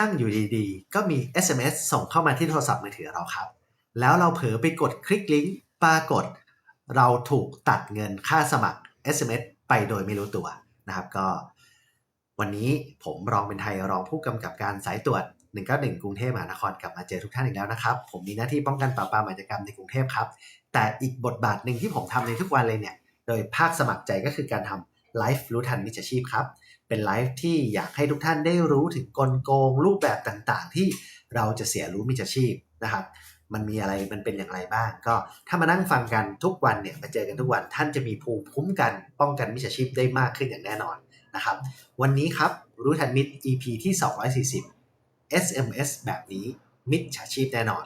นั่งอยู่ดีๆ ก็มี SMS ส่งเข้ามาที่โทรศัพท์มือถือเราครับ แล้วเราเผลอไปกดคลิกลิงก์ปรากฏ เราถูกตัดเงินค่าสมัคร SMS ไปโดยไม่รู้ตัวนะครับก็ วันนี้ผมรองเป็นไทยรองผู้กำกับการสายตรวจ 191 กรุงเทพมหานครกลับมาเจอทุกท่านอีกแล้วนะครับ ผมมีหน้าที่ป้องกันปราบปรามอาชญากรรมในกรุงเทพครับ แต่อีกบทบาทหนึ่งที่ผมทำในทุกวันเลยเนี่ย โดยภาคสมัครใจก็คือการทำไลฟ์รู้ทันมิจฉาชีพครับ เป็นไลฟ์ที่อยากให้ทุกท่านได้รู้ถึงกลโกงรูปแบบต่างๆ ที่เราจะเสียรู้มิจฉาชีพนะครับมันมีอะไรมันเป็นอย่างไรบ้าง ก็ถ้ามานั่งฟังกันทุกวันเนี่ยมาเจอกันทุกวันท่านจะมีภูมิคุ้มกัน ป้องกันมิจฉาชีพได้มากขึ้นอย่างแน่นอนนะครับ วันนี้ครับรู้ทันมิตร EP ที่ 240 SMS แบบนี้มิจฉาชีพแน่นอน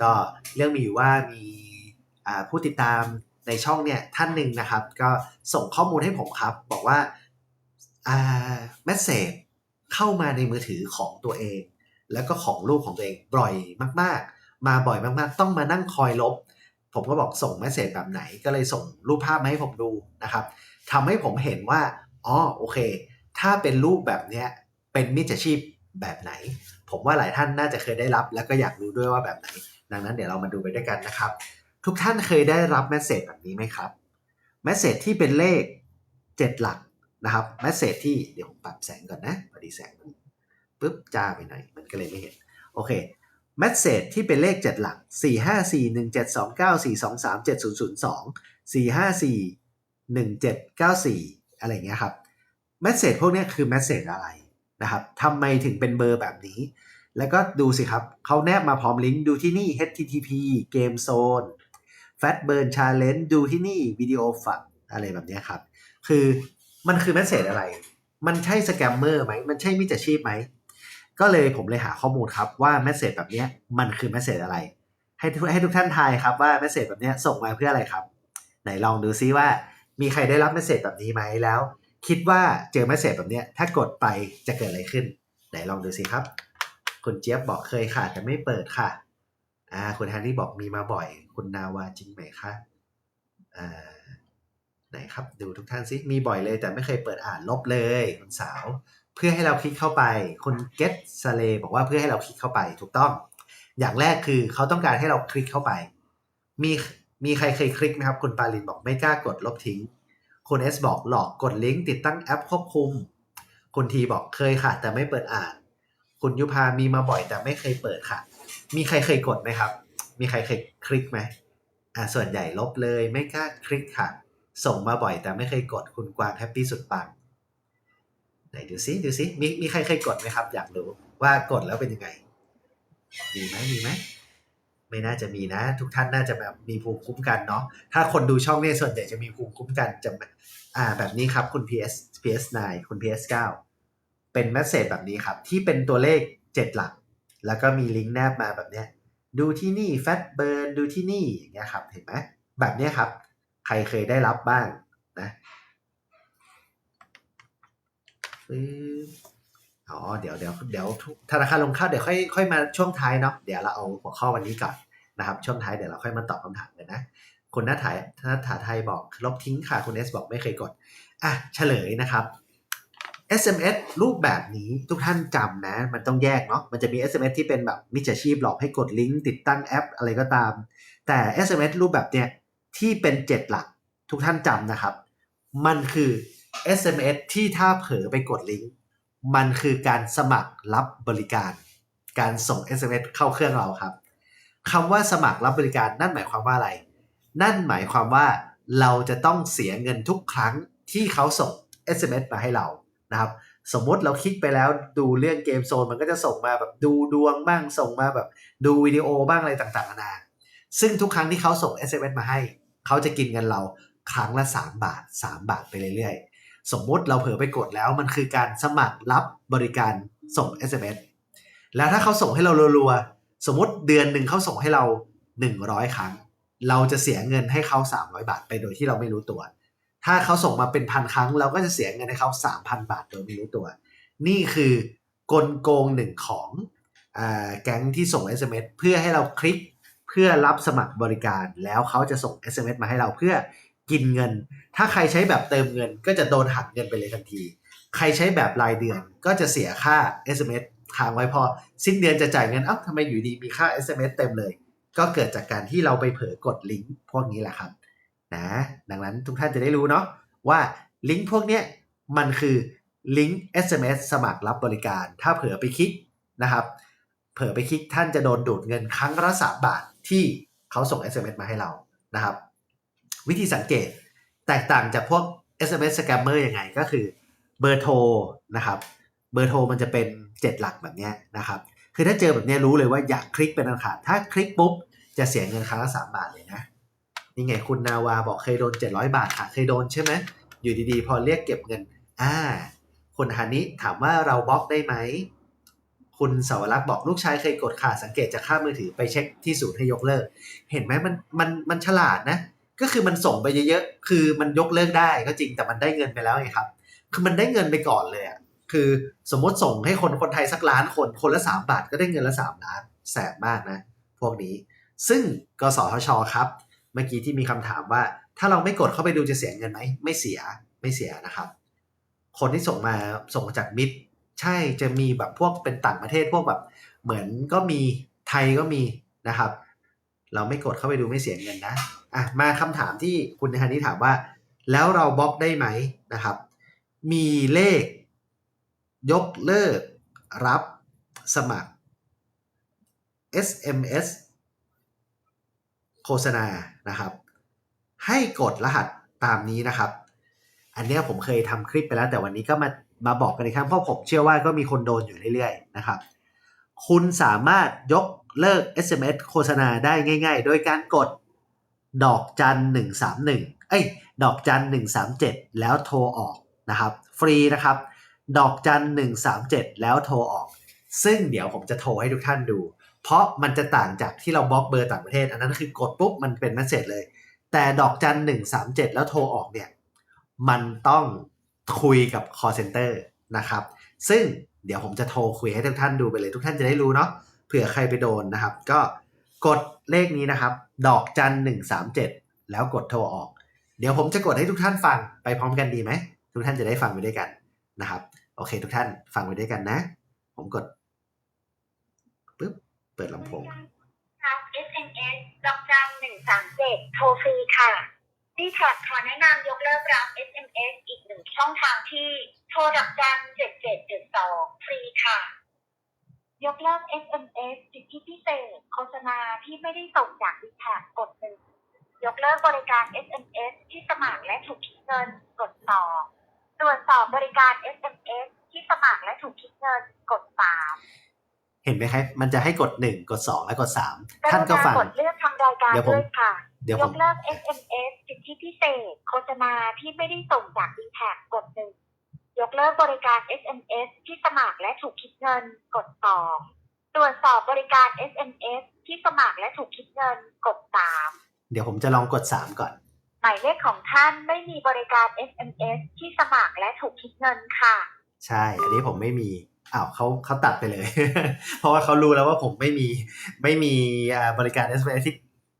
ก็เรื่องมีอยู่ว่ามีผู้ติดตามในช่องเนี่ยท่านหนึ่งนะครับ ก็ส่งข้อมูลให้ผมครับ บอกว่า อ่าเมสเซจเข้ามาในมือถือของตัวเอง แล้วก็ของลูกของตัวเองบ่อยมาก ๆ มาบ่อยมากๆ ต้องมานั่งคอยลบ ผมก็บอกส่งเมสเซจแบบไหนก็เลยส่งรูปภาพมาให้ผมดูนะครับทำให้ผมเห็นว่าอ๋อโอเค ถ้าเป็นรูปแบบเนี้ยเป็นมิจฉาชีพแบบไหน ผมว่าหลายท่านน่าจะเคยได้รับแล้วก็อยากรู้ด้วยว่าแบบไหน ดังนั้นเดี๋ยวเรามาดูไปด้วยกันนะครับ ทุกท่านเคยได้รับเมสเซจแบบนี้ไหมครับเมสเซจที่เป็นเลข 7 หลัก นะครับเมสเซจที่เดี๋ยวผมปรับแสงก่อนนะพอดีแสงปุ๊บจ้าไปหน่อยมันก็เลยไม่เห็น โอเคเมสเซจที่เป็นเลข 7 หลัก 4 5 4 1 7 2 9 4 2 3 7 0 0 2 4 5 4 1 7 9 4 อะไรอย่างเงี้ยครับเมสเซจพวกนี้คือเมสเซจอะไรนะครับทำไมถึงเป็นเบอร์แบบนี้ แล้วก็ดูสิครับเขาแนบมาพร้อมลิงก์ดูที่นี่ http game zone fat burn challenge ดูที่นี่วิดีโอฝักอะไรแบบนี้ครับ คือ มันคือเมสเซจอะไร มันใช่สแกมเมอร์ไหม มันใช่มิจฉาชีพไหม ก็เลยผมเลยหาข้อมูลครับว่าเมสเซจแบบเนี้ยมันคือเมสเซจอะไร ให้ทุกให้ทุกท่านทายครับว่าเมสเซจแบบเนี้ยส่งมาเพื่ออะไรครับ ไหนลองดูซิว่ามีใครได้รับเมสเซจแบบนี้ไหมแล้ว คิดว่าเจอเมสเซจแบบเนี้ยถ้ากดไปจะเกิดอะไรขึ้น ไหนลองดูสิครับ คุณเจี๊ยบบอกเคยค่ะแต่ไม่เปิดค่ะอ่าคุณแฮร์รี่บอกมีมาบ่อย คุณนาวาจริงไหมคะอ่า ไหนครับดูทุกท่านซิมีบ่อยเลยแต่ไม่เคยเปิดอ่านลบเลยคุณสาว เพื่อให้เราคลิกเข้าไปคุณเกตสเลบอกว่าเพื่อให้เราคลิกเข้าไปถูกต้อง อย่างแรกคือเขาต้องการให้เราคลิกเข้าไป มีมีใครเคยคลิกไหมครับ คุณปาลินบอกไม่กล้ากดลบทิ้ง คุณเอสบอกหลอกกดลิงก์ติดตั้งแอปควบคุม คุณทีบอกเคยค่ะ แต่ไม่เปิดอ่าน คุณยุพามีมาบ่อยแต่ไม่เคยเปิดค่ะ มีใครเคยกดไหมครับ มีใครเคยคลิกไหมอ่าส่วนใหญ่ลบเลยไม่กล้าคลิกค่ะ ส่งมาบ่อยแต่ไม่เคยกดคุณกวางแฮปปี้สุดปังไหนดูซิดูซิมีมีใครเคยกดไหมครับ อยากรู้ว่ากดแล้วเป็นยังไง มีไหมมีไหมไม่น่าจะมีนะ ทุกท่านน่าจะแบบมีภูมิคุ้มกันเนาะถ้าคนดูช่องเนี่ยส่วนใหญ่จะมีภูมิคุ้มกันจะอ่าแบบนี้ครับคุณ PS PS9 คุณ PS9 เป็นเมสเซจแบบนี้ครับ ที่เป็นตัวเลข 7 หลัก แล้วก็มีลิงก์แนบมาแบบเนี้ยดูที่นี่แฟตเบิร์นดูที่นี่อย่างเงี้ยครับเห็นไหมแบบเนี้ยครับ ใครเคยได้รับบ้างนะอ๋อเดี๋ยวเดี๋ยวเดี๋ยวธนาคารลงข้าเดี๋ยวค่อยค่อยมาช่วงท้ายเนาะเดี๋ยวเราเอาหัวข้อวันนี้ก่อนนะครับ ช่วงท้ายเดี๋ยวเราค่อยมาตอบคำถามกันนะคุณนัทถายนัทถาไทยบอกลบทิ้งค่ะคุณเอสบอกไม่เคยกดอะเฉลยนะครับ SMS รูปแบบนี้ทุกท่านจำนะ มันต้องแยกเนาะมันจะมี SMS ที่เป็นแบบมิจฉาชีพหลอกให้กดลิงก์ติดตั้งแอปอะไรก็ตาม แต่ SMS รูปแบบเนี้ย ที่เป็น7หลักทุกท่านจำนะครับ มันคือ SMS ที่ถ้าเผลอไปกดลิงก์มันคือการสมัครรับบริการ การส่ง SMS เข้าเครื่องเราครับคำว่าสมัครรับบริการนั่นหมายความว่าอะไร นั่นหมายความว่าเราจะต้องเสียเงินทุกครั้งที่เขาส่ง SMS มาให้เรานะครับ สมมติเราคลิกไปแล้วดูเรื่องเกมโซนมันก็จะส่งมาแบบดูดวงบ้างส่งมาแบบดูวิดีโอบ้างอะไรต่างๆนานาซึ่งทุกครั้งที่เขาส่ง SMS มาให้ เขาจะกินเงินเราครั้งละ 3 บาท 3 บาทไปเรื่อยๆ สมมุติเราเผลอไปกดแล้วมันคือการสมัครรับบริการส่ง SMS แล้วถ้าเขาส่งให้เรารัวๆ สมมติเดือนหนึ่งเขาส่งให้เรา 100 ครั้ง เราจะเสียเงินให้เขา 300 บาทไปโดยที่เราไม่รู้ตัว ถ้าเขาส่งมาเป็นพันครั้ง เราก็จะเสียเงินให้เขา 3,000 บาทโดยไม่รู้ตัว นี่คือกลโกงหนึ่งของอแก๊งที่ส่ง SMS เพื่อให้เราคลิก พื่อรับสมัครบริการแล้วเขาจะส่ง SMS มาให้เราเพื่อกินเงิน ถ้าใครใช้แบบเติมเงิน ก็จะโดนหักเงินไปเลยทันที ใครใช้แบบรายเดือนก็จะเสียค่า SMS ค้างไว้พอ สิ้นเดือนจะจ่ายเงินเอ้าทำไมอยู่ดีมีค่า SMS เต็มเลย ก็เกิดจากการที่เราไปเผลอกดลิงก์พวกนี้แหละครับนะดังนั้นทุกท่านจะได้รู้เนาะว่าลิงก์พวกเนี้ยมันคือลิงก์ SMS สมัครรับบริการ ถ้าเผลอไปคลิกนะครับ เผลอไปคลิกท่านจะโดนดูดเงินครั้งละสามบาท ที่เขาส่ง SMS มาให้เรานะครับ วิธีสังเกตแตกต่างจากพวก SMS scammer ยังไงก็คือเบอร์โทรนะครับเบอร์โทรมันจะเป็น 7 หลักแบบนี้นะครับ คือถ้าเจอแบบนี้รู้เลยว่าอยากคลิกเป็นอันขาดถ้าคลิกปุ๊บ จะเสียเงินครั้งละสามบาทเลยนะ นี่ไงคุณนาวาบอกเคยโดน 700 บาทค่ะเคยโดนใช่ไหมอยู่ดีๆ พอเรียกเก็บเงินอ่าคุณฮานิถามว่าเราบล็อกได้ไหม คุณสาวรักษ์บอกลูกชายเคยกดขาดสังเกตจากค่ามือถือไปเช็คที่ศูนย์ให้ยกเลิก เห็นไหมมันมันมันฉลาดนะ ก็คือมันส่งไปเยอะๆ คือมันยกเลิกได้ก็จริงแต่มันได้เงินไปแล้วไงครับ คือมันได้เงินไปก่อนเลยอะคือสมมติส่งให้คนคนไทยสักล้านคนคนละสามบาทก็ได้เงินละสามล้านแสบมากนะ พวกนี้ ซึ่งกสทชครับ เมื่อกี้ที่มีคำถามว่า ถ้าเราไม่กดเข้าไปดูจะเสียเงินไหมไม่เสียไม่เสียนะครับ คนที่ส่งมาส่งจากมิตร ใช่จะมีแบบพวกเป็นต่างประเทศพวกแบบ เหมือนก็มีไทยก็มีนะครับ เราไม่กดเข้าไปดูไม่เสียเงินนะอะมาคำถามที่คุณฮันนี่ถามว่า แล้วเราบล็อกได้ไหมนะครับ มีเลข ยกเลิก รับสมัคร SMS โฆษณานะครับ ให้กดรหัสตามนี้นะครับ อันนี้ผมเคยทำคลิปไปแล้วแต่วันนี้ก็มา มาบอกกันอีกครั้งเพราะผมเชื่อว่าก็มีคนโดนอยู่เรื่อยๆนะครับ คุณสามารถยกเลิก SMS โฆษณาได้ง่าย ๆ โดยการกดดอกจันหนึ่งสามหนึ่งเอ้ย ดอกจันหนึ่งสามเจ็ดแล้วโทรออกนะครับ ฟรีนะครับ ดอกจันหนึ่งสามเจ็ดแล้วโทรออก ซึ่งเดี๋ยวผมจะโทรให้ทุกท่านดู เพราะมันจะต่างจากที่เราบล็อกเบอร์ต่างประเทศ อันนั้นคือกดปุ๊บมันเป็นเมสเซจเลย แต่ดอกจันหนึ่งสามเจ็ดแล้วโทรออกเนี่ย มันต้อง คุยกับ call center นะครับ ซึ่งเดี๋ยวผมจะโทรคุยให้ทุกท่านดูไปเลย ทุกท่านจะได้รู้เนาะเผื่อใครไปโดนนะครับ ก็กดเลขนี้นะครับ ดอกจันหนึ่งสามเจ็ดแล้วกดโทรออก เดี๋ยวผมจะกดให้ทุกท่านฟังไปพร้อมกันดีไหม ทุกท่านจะได้ฟังไปด้วยกันนะครับ โอเค ทุกท่านฟังไปด้วยกันนะ ผมกดปึ๊บเปิดลำโพงรับ SMS ดอกจันหนึ่งสามเจ็ดโทรฟรีค่ะ ดีแท็ขอแนะนำยกเลิกรับ SMS อีกหนึ่งช่องทางที่โทรดอกจันเจ็ดเจ็ดเจ็ดสองฟรีค่ะ ยกเลิก SMS สิทธิพิเศษ โฆษณาที่ไม่ได้ส่งจากดีแท็กดหนึ่งยกเลิกบริการ SMS ที่สมัครและถูกคิดเงินกดสองตรวจสอบบริการ SMS ที่สมัครและถูกคิดเงินกดสาม เห็นไหมครับ มันจะให้กด1กด2และกด3ท่านก็ฟังกดเลือกทำรายการเดี๋ยวผมด้วยค่ะเดี๋ยวยผมกเลิก SMS สิทธิพิเศษ โฆษณาที่ไม่ได้ส่งจากดีแท็กดหนึ่งยกเลิกบริการ SMS ที่สมัครและถูกคิดเงิน กดสองตรวจสอบบริการ SMS ที่สมัครและถูกคิดเงิน กดสามเดี๋ยวผมจะลองกด3ก่อน หมายเลขของท่านไม่มีบริการ SMS ที่สมัครและถูกคิดเงินค่ะ ใช่ อันนี้ผมไม่มี อ้าวเขาเขาตัดไปเลย เพราะว่าเขารู้แล้วว่าผมไม่มีไม่มีบริการ s อ s ที่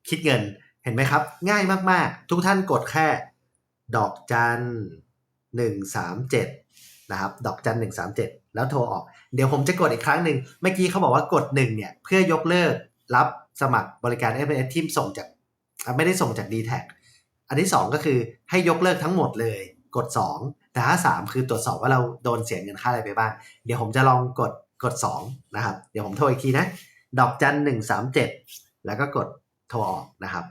คิดเงินเห็นไหมครับ ง่ายมากๆ ทุกท่านกดแค่ ดอกจันหนึ่งสามเจ็ดนะครับ ดอกจันหนึ่งสามเจ็ดแล้วโทรออก เดี๋ยวผมจะกดอีกครั้งหนึ่งเมื่อกี้เขาบอกว่ากดหนึ่งเนี่ย เพื่อยกเลิกรับสมัครบริการ s อ s ที่ส่งจาก ไม่ได้ส่งจาก d t แทอันที่สองก็คือให้ยกเลิกทั้งหมดเลย กด 2 แต่ถ้า3คือตรวจสอบว่าเราโดนเสียเงินค่าอะไรไปบ้าง เดี๋ยวผมจะลองกดกด2นะครับ เดี๋ยวผมโทรอีกทีนะ ดอกจันหนึ่งสามเจ็ดแล้วก็กดโทรออกนะครับ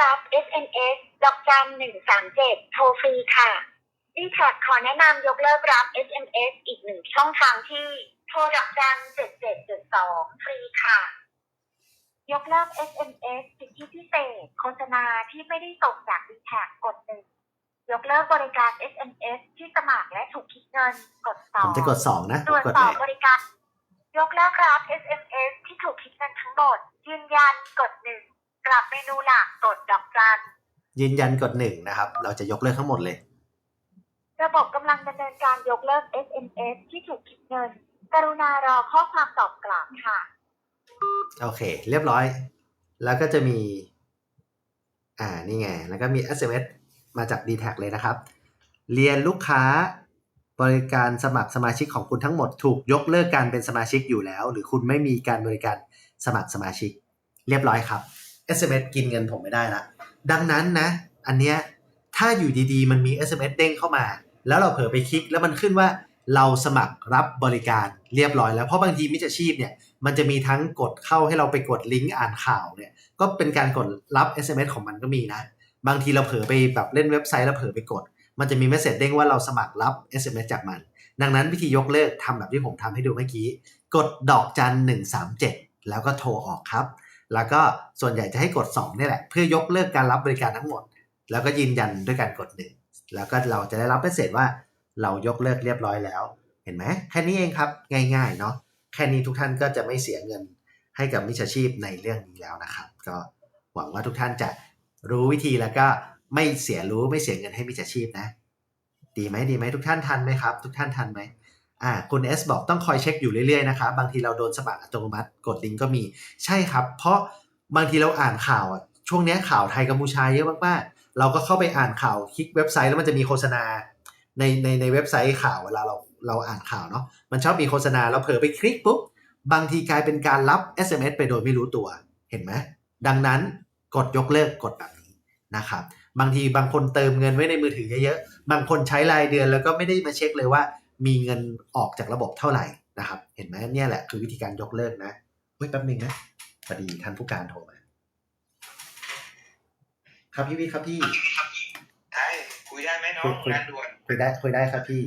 รับ SMS ดอกจันหนึ่งสามเจ็ดโทรฟรีค่ะดีแท็ขอแนะนำยกเลิกรับ SMS อีกหนึ่งช่องทางที่โทรดอกจันเจ็ดเจ็ดเจ็ดสองฟรีค่ะ ยกเลิก SMS สิทธิพิเศษ โฆษณาที่ไม่ได้ส่งจากดีแท็กดหนึ่ง ยกเลิกบริการ SMS ที่สมัครและถูกคิดเงินกดสอผงมจะกด2นะตรวจกดสเลอบยบริการ ยกเลิกรับ SMS ที่ถูกคิดเงินทั้งหมด ยืนยันกดหนึ่งกลับเมนูหลักกดดอกจันยืนยันกด1นะครับ เราจะยกเลิกทั้งหมดเลย ระบบกำลังดำเนินการยกเลิก SMS ที่ถูกคิดเงิน กรุณารอข้อความตอบกลับค่ะ โอเค เรียบร้อย แล้วก็จะมี อ่านี่ไง แล้วก็มี SMS มาจาก d t แทเลยนะครับ เรียนลูกค้าบริการสมัครสมาชิกของคุณทั้งหมดถูกยกเลิกการเป็นสมาชิกอยู่แล้ว หรือคุณไม่มีการบริการสมัครสมาชิก เรียบร้อยครับ SMS กินเงินผมไม่ได้ละดังนั้นนะ อันเนี้ยถ้าอยู่ดีๆ มันมี SMS เด้งเข้ามา แล้วเราเผลอไปคลิกแล้วมันขึ้นว่าเราสมัครรับบริการเรียบร้อยแล้วเพราะบางทีมิจฉาชีพเนี่ยมันจะมีทั้งกดเข้าให้เราไปกดลิงก์อ่านข่าวเนี่ยก็เป็นการกดรับ SMS ของมันก็มีนะ บางทีเราเผลอไปแบบเล่นเว็บไซต์แล้วเผลอไปกด มันจะมีเมสเซจเด้งว่าเราสมัครรับ SMS จากมัน ดังนั้นวิธียกเลิกทำแบบที่ผมทำให้ดูเมื่อกี้ กดดอกจันหนึ่งสามเจ็ดแล้วก็โทรออกครับ แล้วก็ส่วนใหญ่จะให้กด2นี่แหละ เพื่อยกเลิกการรับบริการทั้งหมด แล้วก็ยืนยันด้วยการกดหนึ่งแล้วก็เราจะได้รับเมสเซจว่าเรายกเลิกเรียบร้อยแล้ว เห็นไหมแค่นี้เองครับ ง่ายๆเนาะแค่นี้ทุกท่านก็จะไม่เสียเงินให้กับมิจฉาชีพในเรื่องนี้แล้วนะครับ ก็หวังว่าทุกท่านจะ รู้วิธีแล้วก็ไม่เสียรู้ไม่เสียเงินให้มิจฉาชีพนะ ดีไหมดีไหมทุกท่านทันไหมครับ ทุกท่านทันไหมอ่าคุณเอสบอกต้องคอยเช็คอยู่เรื่อยๆนะครับบางทีเราโดนสมัครอัตโนมัติกดลิงก์ก็มีใช่ครับ เพราะบางทีเราอ่านข่าวอะช่วงนี้ข่าวไทยกัมพูชาเยอะมากๆ เราก็เข้าไปอ่านข่าวคลิกเว็บไซต์แล้วมันจะมีโฆษณาในในในเว็บไซต์ข่าวเวลาเราเราอ่านข่าวเนาะมันชอบมีโฆษณาเราเผลอไปคลิกปุ๊บบางทีกลายเป็นการรับ SMS ไปโดยไม่รู้ตัวเห็นไหมดังนั้น กดยกเลิกกดแบบนี้นะครับบางทีบางคนเติมเงินไว้ในมือถือเยอะๆบางคนใช้รายเดือนแล้วก็ไม่ได้มาเช็คเลยว่า มีเงินออกจากระบบเท่าไหร่นะครับ เห็นไหมเนี่ยแหละคือวิธีการยกเลิกนะเฮ้ยแป๊บนึงนะพอดีท่านผู้การโทรมาครับพี่วิทย์ครับพี่ใช่คุยได้ไหมน้องคุยงานด่วนคุยได้คุยได้ครับพี่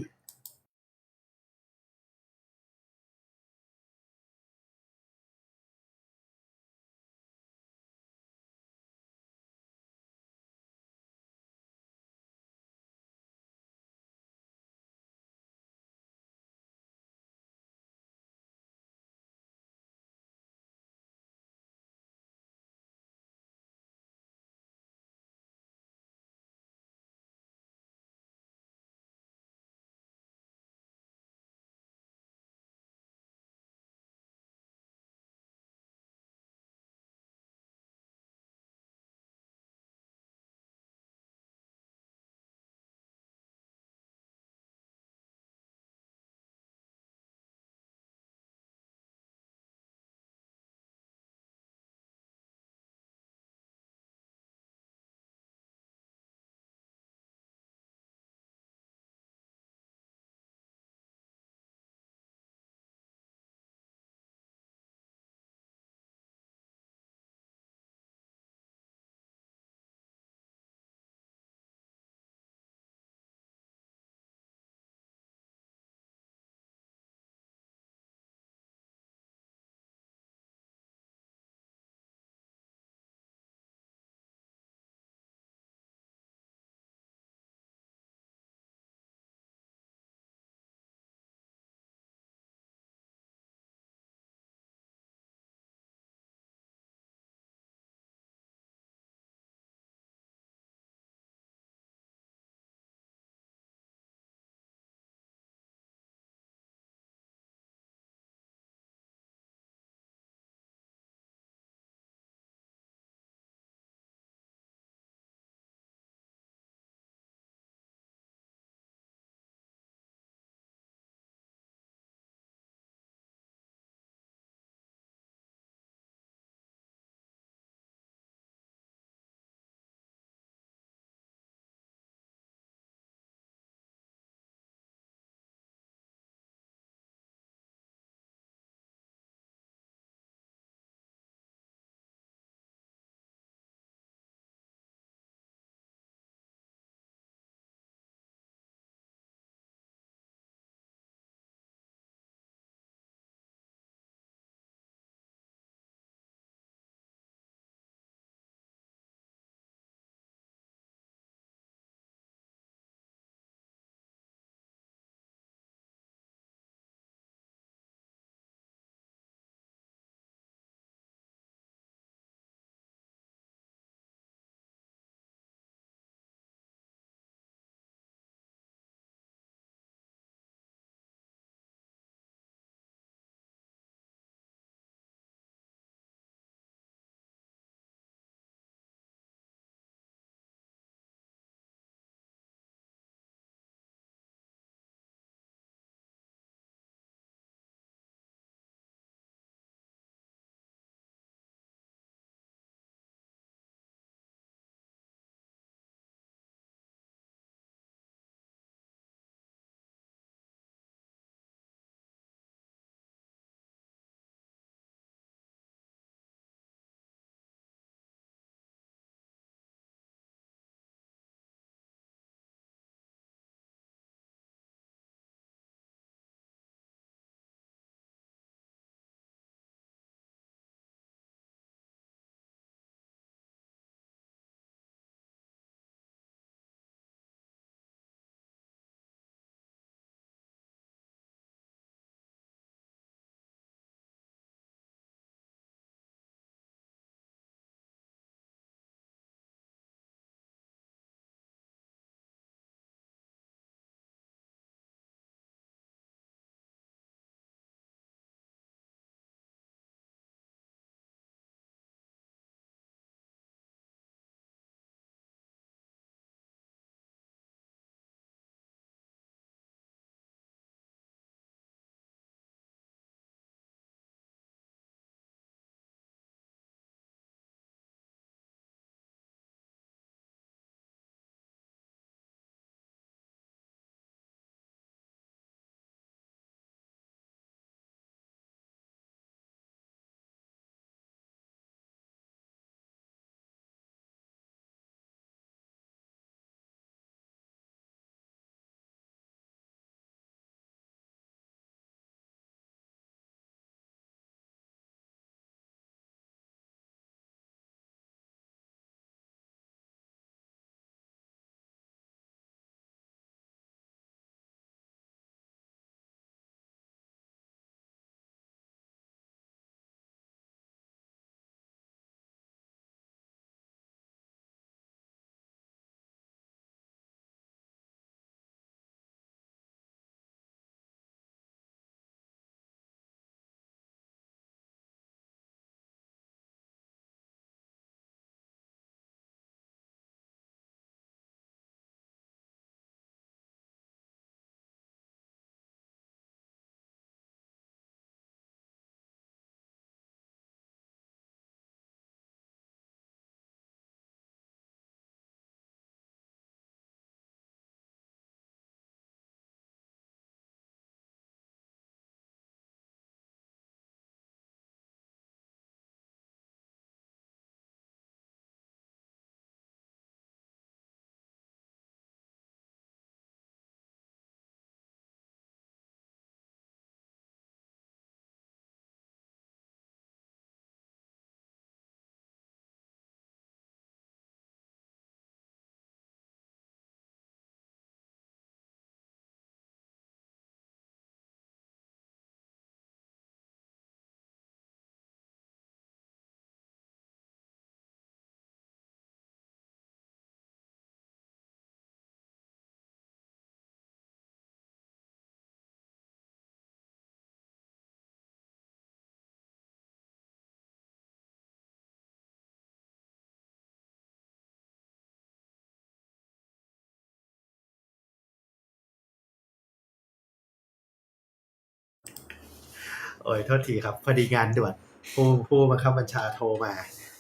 โอ้ยโทษทีครับพอดีงานด่วนผู้ผู้บังคับบัญชาโทรมา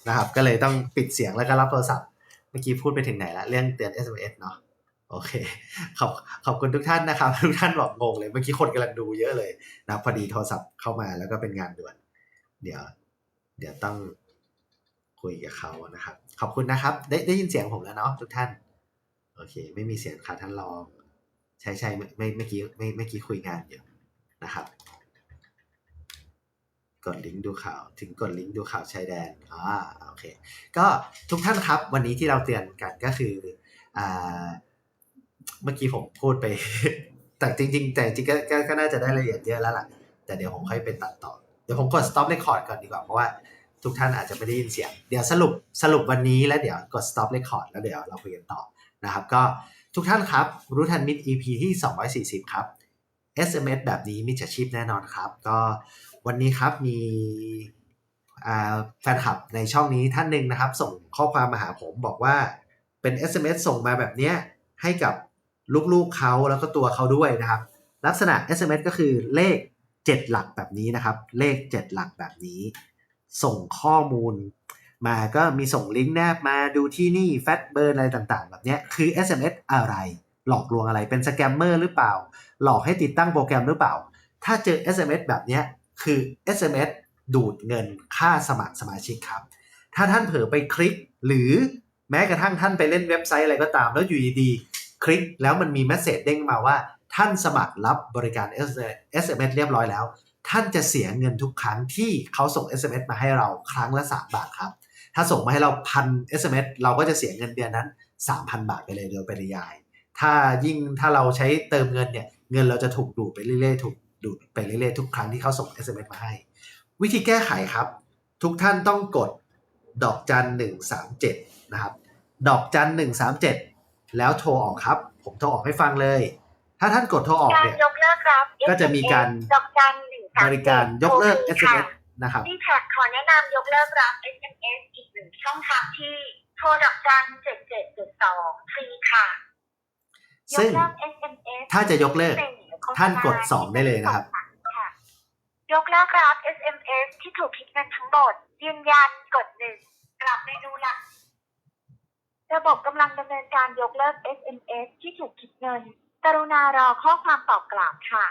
นะครับ ก็เลยต้องปิดเสียงแล้วก็รับโทรศัพท์ เมื่อกี้พูดไปถึงไหนละเรื่องเตือน SMS เนาะโอเคขอบขอบคุณทุกท่านนะครับ ทุกท่านบอกงงเลยเมื่อกี้คนกำลังดูเยอะเลยนะพอดีโทรศัพท์เข้ามาแล้วก็เป็นงานด่วน เดี๋ยว เดี๋ยวต้องคุยกับเขานะครับ ขอบคุณนะครับ ได้ได้ยินเสียงผมแล้วเนาะทุกท่าน โอเค ไม่มีเสียงค่ะท่านรอง ใช่ใช่ไม่ไม่เมื่อกี้ไม่เมื่อกี้คุยงานอยู่นะครับ กดลิงก์ดูข่าว ถึงกดลิงก์ดูข่าวชายแดนอ่าโอเค ก็ทุกท่านครับวันนี้ที่เราเตือนกันก็คืออ่าเมื่อกี้ผมพูดไป แต่จริง ๆ แต่จริงก็ก็ก็น่าจะได้รายละเอียดเยอะแล้วล่ะ แต่เดี๋ยวผมค่อยไปตัดต่อ เดี๋ยวผมกด stop record ก่อนดีกว่า เพราะว่าทุกท่านอาจจะไม่ได้ยินเสียง เดี๋ยวสรุปสรุปวันนี้แล้วเดี๋ยวกด stop record แล้วเดี๋ยวเราคุยกันต่อนะครับ ก็ทุกท่านครับ รู้ทันมิด EP ที่ 240 ครับ SMS แบบนี้มิจฉาชีพแน่นอนครับ ก็ วันนี้ครับมีแฟนคลับในช่องนี้ท่านหนึ่งนะครับ ส่งข้อความมาหาผมบอกว่าเป็น SMS ส่งมาแบบเนี้ยให้กับลูกๆเขาแล้วก็ตัวเขาด้วยนะครับ ลักษณะ SMS ก็คือเลข 7 หลักแบบนี้นะครับ เลข 7 หลักแบบนี้ ส่งข้อมูลมาก็มีส่งลิงก์แนบมาดูที่นี่แฟตเบิร์อะไรต่างๆ แบบเนี้ยคือ SMS อะไร หลอกลวงอะไรเป็นสแกมเมอร์หรือเปล่า หลอกให้ติดตั้งโปรแกรมหรือเปล่า ถ้าเจอ SMS แบบเนี้ย คือ SMS ดูดเงินค่าสมัครสมาชิกครับ ถ้าท่านเผลอไปคลิก หรือแม้กระทั่งท่านไปเล่นเว็บไซต์อะไรก็ตาม แล้วอยู่ดีๆคลิกแล้วมันมีเมสเซจเด้งมาว่า ท่านสมัครรับบริการ SMS เรียบร้อยแล้ว ท่านจะเสียเงินทุกครั้งที่เขาส่ง SMS มาให้เราครั้งละ3บาทครับ ถ้าส่งมาให้เราพัน SMS เราก็จะเสียเงินเดือนนั้น 3,000 บาทไปเลยโดยปริยาย ถ้ายิ่งถ้าเราใช้เติมเงินเนี่ยเงินเราจะถูกดูดไปเรื่อยๆถูก ดูดไปเรื่อยๆทุกครั้งที่เขาส่ง SMS มาให้ วิธีแก้ไขครับ ทุกท่านต้องกดดอกจันหนึ่งสามเจ็ดนะครับดอกจันหนึ่งสามเจ็ดแล้วโทรออกครับ ผมโทรออกให้ฟังเลย ถ้าท่านกดโทรออกการเนี่ยยกเลิกรับก็จะมีการดอกจันหนึ่งสามบริการยกเลิกโทรฟรี SMS ค่ะนะครับดีแท็กขอแนะนำยกเลิกรับ SMS อีกหนึ่งช่องทางที่โทรดอกจันเจ็ดเจ็ดจุดสองฟรีค่ะยซึ่กงเลิก SMS ถ้าจะยกเลิกหนึ่งโฆษณ ท่านกดสองได้เลยนะครับค่ะยกเลิกรับ SMS ที่ถูกคิดเงินทั้งหมด ยืนยันกดหนึ่งกลับเมนูหลัก ระบบกำลังดำเนินการยกเลิก SMS ที่ถูกคิดเงิน กรุณารอข้อความตอบกลับค่ะ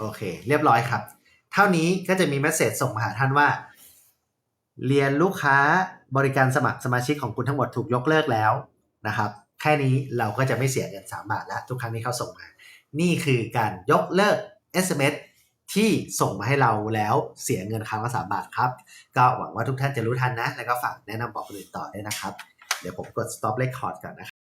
โอเค เรียบร้อยครับ เท่านี้ก็จะมีเมสเซจส่งมาหาท่านว่า เรียนลูกค้าบริการสมัครสมาชิกของคุณทั้งหมดถูกยกเลิกแล้วนะครับ แค่นี้เราก็จะไม่เสียเงิน3บาทแล้วทุกครั้งที่เขาส่งมา นี่คือการยกเลิก SMS ที่ส่งมาให้เราแล้วเสียเงินครั้งละ3บาทครับ ก็หวังว่าทุกท่านจะรู้ทันนะ แล้วก็ฝากแนะนำบอกคนอื่นต่อด้วยนะครับ เดี๋ยวผมกด stop record ก่อนนะครับ